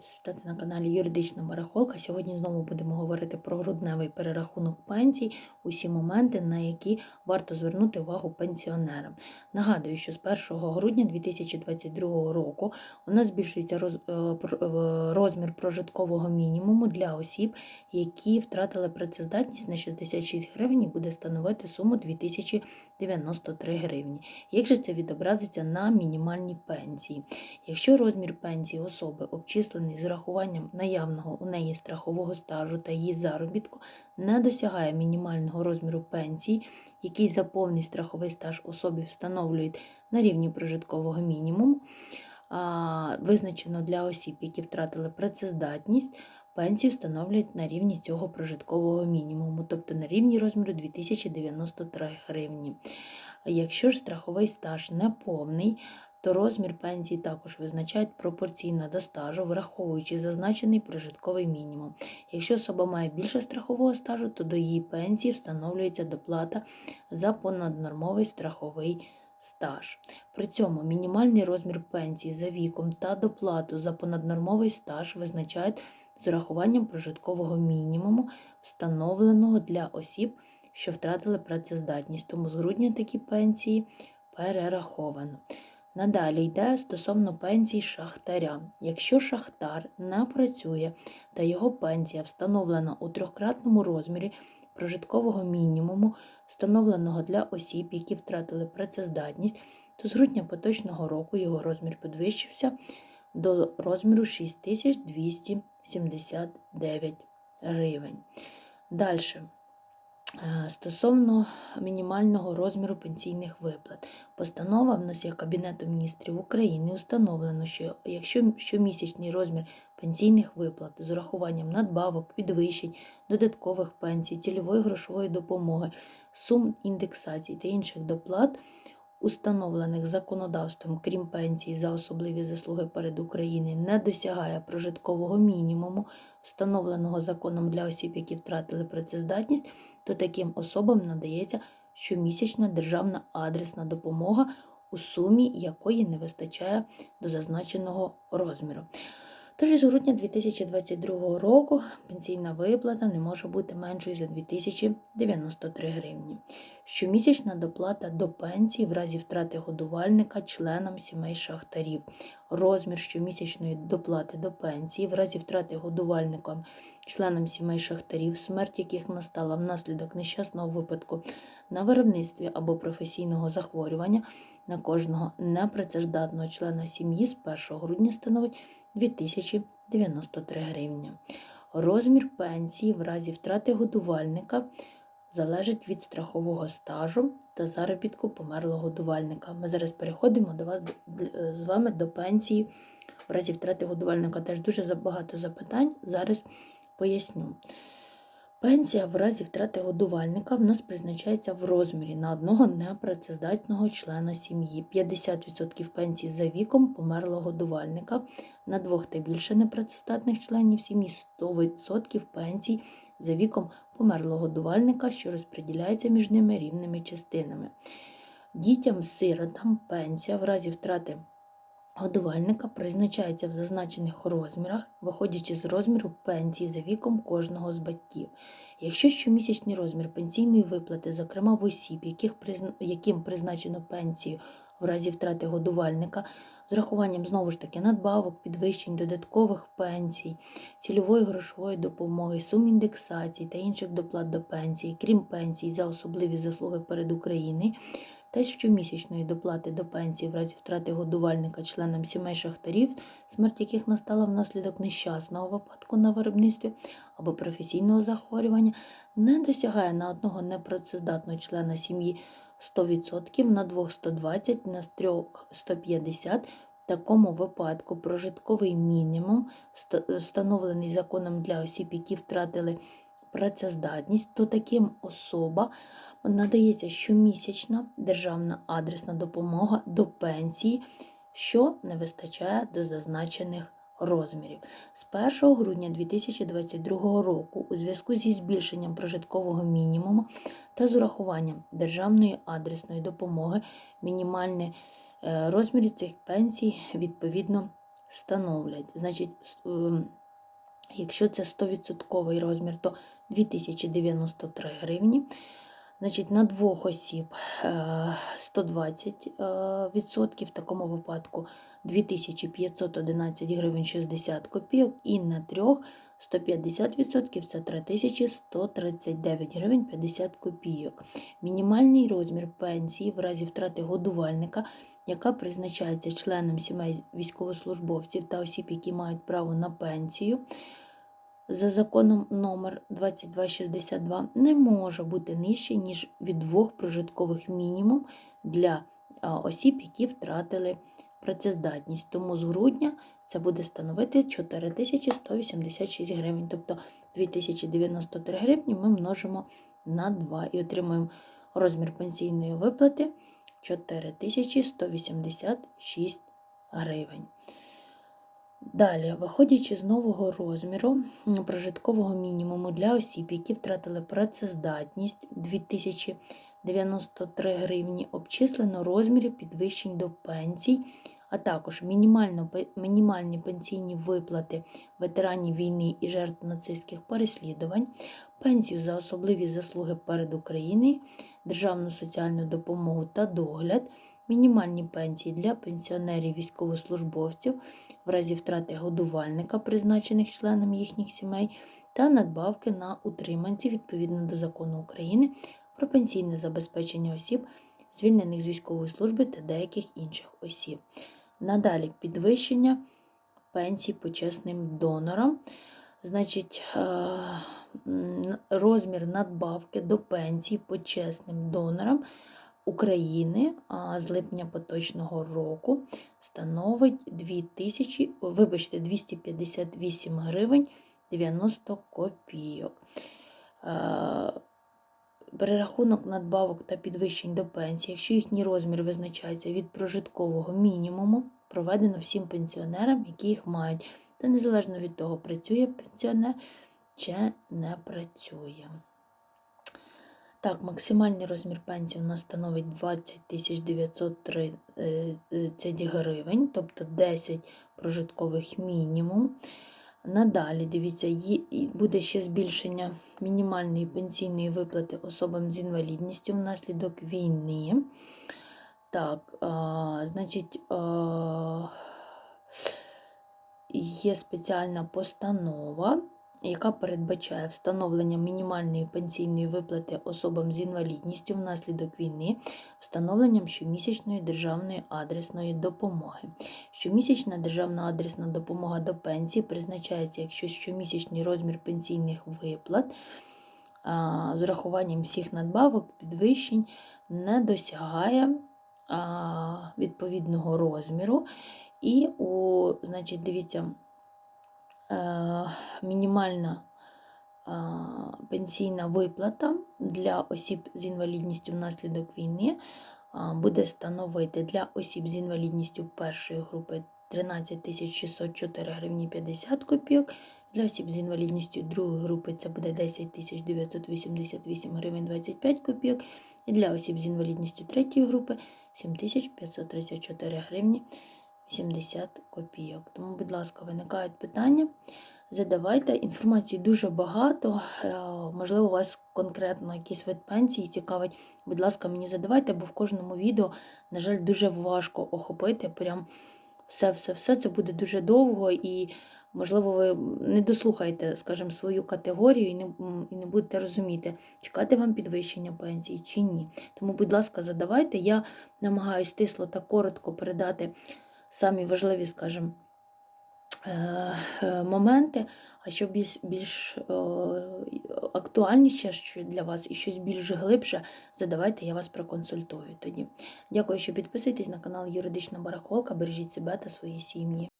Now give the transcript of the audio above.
Стати на каналі Юридична Барахолка. Сьогодні знову будемо говорити про грудневий перерахунок пенсій, усі моменти, на які варто звернути увагу пенсіонерам. Нагадую, що з 1 грудня 2022 року у нас збільшується е, е, розмір прожиткового мінімуму для осіб, які втратили працездатність на 66 гривень і буде становити суму 2093 гривні. Як же це відобразиться на мінімальній пенсії? Якщо розмір пенсії особи обчислений з урахуванням наявного у неї страхового стажу та її заробітку не досягає мінімального розміру пенсії, який за повний страховий стаж особі встановлюють на рівні прожиткового мінімуму, визначено для осіб, які втратили працездатність, пенсію встановлюють на рівні цього прожиткового мінімуму, тобто на рівні розміру 2093 гривні. Якщо ж страховий стаж не повний, то розмір пенсії також визначають пропорційно до стажу, враховуючи зазначений прожитковий мінімум. Якщо особа має більше страхового стажу, то до її пенсії встановлюється доплата за понаднормовий страховий стаж. При цьому мінімальний розмір пенсії за віком та доплату за понаднормовий стаж визначають з урахуванням прожиткового мінімуму, встановленого для осіб, що втратили працездатність. Тому з грудня такі пенсії перераховано. Надалі йде стосовно пенсій шахтаря. Якщо шахтар не працює та його пенсія встановлена у трьохкратному розмірі прожиткового мінімуму, встановленого для осіб, які втратили працездатність, то з грудня поточного року його розмір підвищився до розміру 6279 гривень. Далі. Е, Стосовно мінімального розміру пенсійних виплат, постанова в нас є Кабінету міністрів України. Установлено, що якщо щомісячний розмір пенсійних виплат з урахуванням надбавок, підвищень, додаткових пенсій, цільової грошової допомоги, сум індексацій та інших доплат, установлених законодавством, крім пенсії за особливі заслуги перед Україною, не досягає прожиткового мінімуму, встановленого законом для осіб, які втратили працездатність, то таким особам надається щомісячна державна адресна допомога, у сумі якої не вистачає до зазначеного розміру. Тож із грудня 2022 року пенсійна виплата не може бути меншою за 2093 гривні. Щомісячна доплата до пенсії в разі втрати годувальника членам сімей шахтарів. Розмір щомісячної доплати до пенсії в разі втрати годувальникам членам сімей шахтарів, смерть яких настала внаслідок нещасного випадку на виробництві або професійного захворювання на кожного непрацездатного члена сім'ї з 1 грудня становить 2093 гривні. Розмір пенсії в разі втрати годувальника залежить від страхового стажу та заробітку померлого годувальника. Ми зараз переходимо до вас з вами до пенсії в разі втрати годувальника. Теж дуже багато запитань. Зараз поясню. Пенсія в разі втрати годувальника в нас призначається в розмірі на одного непрацездатного члена сім'ї. 50% пенсії за віком померлого годувальника, на двох та більше непрацездатних членів сім'ї 100% пенсій за віком померлого годувальника, що розподіляється між ними рівними частинами. Дітям-сиротам пенсія в разі втрати годувальника призначається в зазначених розмірах, виходячи з розміру пенсії за віком кожного з батьків. Якщо щомісячний розмір пенсійної виплати, зокрема в осіб, яких яким призначено пенсію в разі втрати годувальника, з рахуванням знову ж таки надбавок, підвищень, додаткових пенсій, цільової грошової допомоги, сум індексацій та інших доплат до пенсії, крім пенсій за особливі заслуги перед Україною, та щомісячної доплати до пенсії в разі втрати годувальника членам сімей шахтарів, смерть яких настала внаслідок нещасного випадку на виробництві або професійного захворювання, не досягає на одного непрацездатного члена сім'ї 100%, на двох 120, на трьох 150. В такому випадку прожитковий мінімум, встановлений законом для осіб, які втратили працездатність, то таким особа надається щомісячна державна адресна допомога до пенсії, що не вистачає до зазначених розмірів. З 1 грудня 2022 року у зв'язку зі збільшенням прожиткового мінімуму та з урахуванням державної адресної допомоги мінімальні е, розміри цих пенсій відповідно становлять. Значить, ем, якщо це 100% розмір, то 2093 гривні. Значить, на двох осіб е, 120 е, відсотків, в такому випадку 2511 гривень 60 копійок, і на трьох 150 відсотків це 3139 гривень 50 копійок. Мінімальний розмір пенсії в разі втрати годувальника, яка призначається членам сімей військовослужбовців та осіб, які мають право на пенсію, за законом номер 2262 не може бути нижче, ніж від двох прожиткових мінімум для осіб, які втратили працездатність. Тому з грудня це буде становити 4186 гривень. Тобто 2093 гривні ми множимо на 2 і отримуємо розмір пенсійної виплати 4186 гривень. Далі, виходячи з нового розміру прожиткового мінімуму для осіб, які втратили працездатність 2093 гривні, обчислено розміри підвищень до пенсій, а також мінімальні пенсійні виплати ветеранів війни і жертв нацистських переслідувань, пенсію за особливі заслуги перед Україною, державну соціальну допомогу та догляд, мінімальні пенсії для пенсіонерів військовослужбовців в разі втрати годувальника, призначених членам їхніх сімей, та надбавки на утриманців відповідно до закону України про пенсійне забезпечення осіб, звільнених з військової служби та деяких інших осіб. Надалі підвищення пенсій почесним донорам. Значить, е, розмір надбавки до пенсії почесним донорам України з липня поточного року становить 2000, вибачте, 258 гривень 90 копійок. Е, Перерахунок надбавок та підвищень до пенсії, якщо їхній розмір визначається від прожиткового мінімуму, проведено всім пенсіонерам, які їх мають, та незалежно від того, працює пенсіонер чи не працює. Так, максимальний розмір пенсії у нас становить 20 930 гривень, тобто 10 прожиткових мінімум. Надалі, дивіться, буде ще збільшення мінімальної пенсійної виплати особам з інвалідністю внаслідок війни. Так, а, значить, а, є спеціальна постанова, яка передбачає встановлення мінімальної пенсійної виплати особам з інвалідністю внаслідок війни, встановленням щомісячної державної адресної допомоги. Щомісячна державна адресна допомога до пенсії призначається, якщо щомісячний розмір пенсійних виплат з урахуванням всіх надбавок, підвищень не досягає відповідного розміру. І у, значить, дивіться, мінімальна пенсійна виплата для осіб з інвалідністю внаслідок війни буде становити для осіб з інвалідністю першої групи 13 604 гривні 50 копійок, для осіб з інвалідністю другої групи це буде 10 988 гривень 25 копійок, і для осіб з інвалідністю третьої групи 7 534 гривні 80 копійок. Тому, будь ласка, виникають питання. Задавайте, інформації дуже багато. е, Можливо, вас конкретно якийсь вид пенсії цікавить. Будь ласка, мені задавайте, бо в кожному відео, на жаль, дуже важко охопити. Прям все-все-все це буде дуже довго і, можливо, ви не дослухаєте, скажімо, свою категорію і не, і не будете розуміти, чекати вам підвищення пенсії чи ні. Тому, будь ласка, задавайте. Я намагаюся стисло та коротко передати самі важливі, скажімо, е, е, моменти, а що більш, більш е, актуальніше що для вас і щось більш глибше, задавайте, я вас проконсультую тоді. Дякую, що підписуєтесь на канал Юридична Барахолка. Бережіть себе та свої сім'ї.